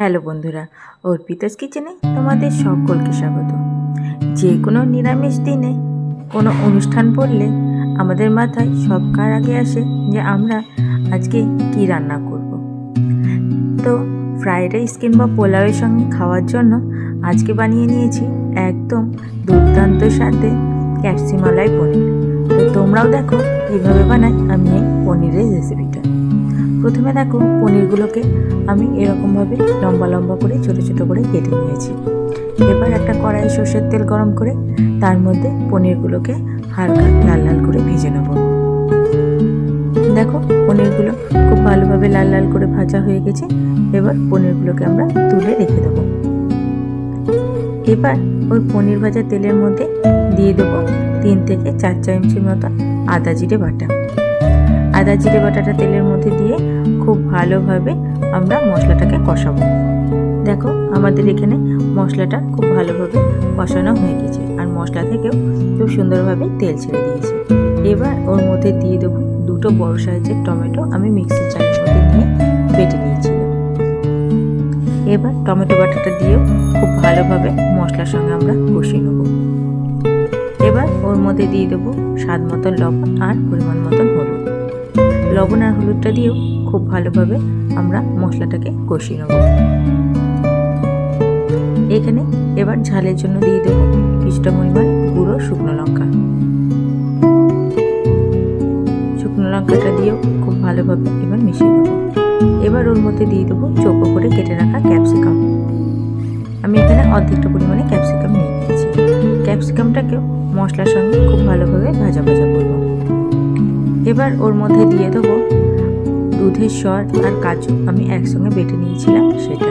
Hello বন্ধুরা, অর্পিতাস কিচেনে তোমাদের সকলকে স্বাগত। যে কোনো নিরামিষ দিনে, কোনো অনুষ্ঠান পড়লে আমাদের মাথায় সবকার আগে আসে যে আমরা আজকে কি রান্না করব। তো ফ্রাইড রাইস কিংবা পোলাওয়ের সঙ্গে খাওয়ার জন্য আজকে বানিয়ে নিয়েছি একদম দুর্দান্ত সাথে ক্যাপসিমালাই পনির। তো তোমরাও দেখো কীভাবে বানাই আমি এই পনিরের রেসিপিটা প্রথমে দেখো পনিরগুলোকে আমি এরকমভাবে লম্বা লম্বা করে, ছোটো ছোটো করে কেটে নিয়েছি। এবার একটা কড়াই সর্ষের তেল গরম করে, তার মধ্যে পনিরগুলোকে হালকা লাল লাল করে ভেজে নেব। দেখো পনিরগুলো খুব ভালোভাবে লাল লাল করে ভাজা হয়ে গেছে, এবার পনিরগুলোকে আমরা তুলে রেখে দেবো। এবার ওই পনির ভাজা তেলের মধ্যে দিয়ে দেবো তিন থেকে চার চামচের মতো আদা জিরে বাটা। আদা জিরে বাটাটা তেলের মধ্যে দিয়ে ভালোভাবে আমরা মশলাটাকে কষাবো। দেখো, আমাদের এখানে মশলাটা খুব ভালোভাবে কষানো হয়ে গেছে আর মশলা থেকেও খুব সুন্দরভাবে তেল ছেড়ে দিয়েছে। এবার ওর মধ্যে দিয়ে দেবো দুটো বড় সাইজের টমেটো আমি মিক্সির চালের মধ্যে নিয়ে বেটে নিয়েছিলাম। এবার টমেটো বাটাটা দিয়েও খুব ভালোভাবে মশলার সঙ্গে আমরা কষিয়ে নেব। এবার ওর মধ্যে দিয়ে দেবো স্বাদ মতন লবণ আর পরিমাণ মতন হলুদ। লবণ আর হলুদটা দিয়েও খুব ভালোভাবে আমরা মশলাটাকে কষিয়ে নেব। এখানে এবার ঝালের জন্য দিয়ে দেবো কিছুটা পরিমাণ গুঁড়ো শুকনো লঙ্কা। শুকনো লঙ্কাটা দিয়েও খুব ভালোভাবে এবার মিশিয়ে নেব। এবার ওর মধ্যে দিয়ে দেবো চোখো করে কেটে রাখা ক্যাপসিকাম। আমি এখানে অর্ধেকটা পরিমাণে ক্যাপসিকাম নিয়ে নিয়েছি। ক্যাপসিকামটাকেও মশলার সঙ্গে খুব ভালোভাবে ভাজা ভাজা করব। এবার ওর মধ্যে দিয়ে দেবো দুধের স্বর আর কাজু আমি একসঙ্গে বেটে নিয়েছিলাম সেটা।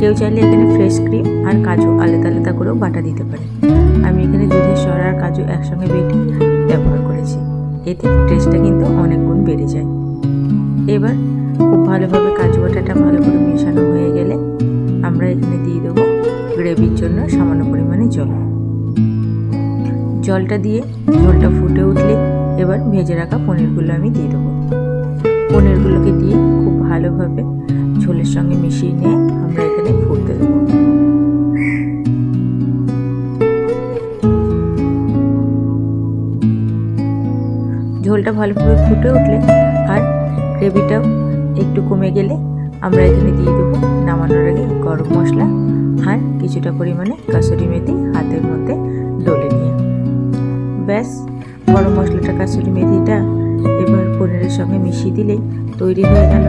কেউ চাইলে এখানে ফ্রেশ ক্রিম আর কাজু আলাদা আলাদা করেও বাটা দিতে পারে। আমি এখানে দুধের স্বর আর কাজু একসঙ্গে বেটে ব্যবহার করেছি। এতে টেস্টটা কিন্তু অনেক গুণ বেড়ে যায়। এবার খুব ভালোভাবে কাজু বাটাটা ভালো করে মেশানো হয়ে গেলে আমরা এখানে দিয়ে দেবো গ্রেভির জন্য সামান্য পরিমাণে জল। জলটা দিয়ে ঝোলটা ফুটে উঠলে এবার ভেজে রাখা পনিরগুলো আমি দিয়ে দেবো। পনিরগুলোকে দিয়ে খুব ভালোভাবে ঝোলের সঙ্গে মিশিয়ে নিয়ে আমরা এখানে ফুটতে দেবো। ঝোলটা ভালোভাবে ফুটে উঠলে আর গ্রেভিটাও একটু কমে গেলে আমরা এখানে দিয়ে দেবো নামানোর আগে গরম মশলা আর কিছুটা পরিমাণে কাসুরি মেথি হাতের মধ্যে ডলে নিয়ে। ব্যাস, গরম মশলাটা, কাসুরি মেথিটা এবার পনিরের সঙ্গে মিশিয়ে দিলেই তৈরি হয়ে গেল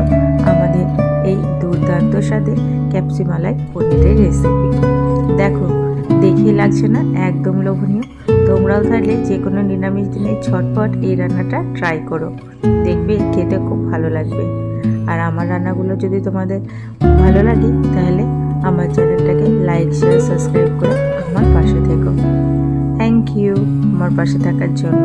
আমাদের এই দুর্দান্ত স্বাদের ক্যাপসিমালাই পনিরের রেসিপি দেখো, দেখে লাগছে না? একদম লোভনীয়। তোমরাও তাহলে যে কোনো নিরামিষ দিনে ছটপট এই রান্নাটা ট্রাই করো। দেখবে খেতে খুব ভালো লাগবে। আর আমার রান্নাগুলো যদি তোমাদের ভালো লাগে, তাহলে আমার চ্যানেলটাকে লাইক শেয়ার সাবস্ক্রাইব করে আমার পাশে থেকো। থ্যাংক ইউ আমার পাশে থাকার জন্য।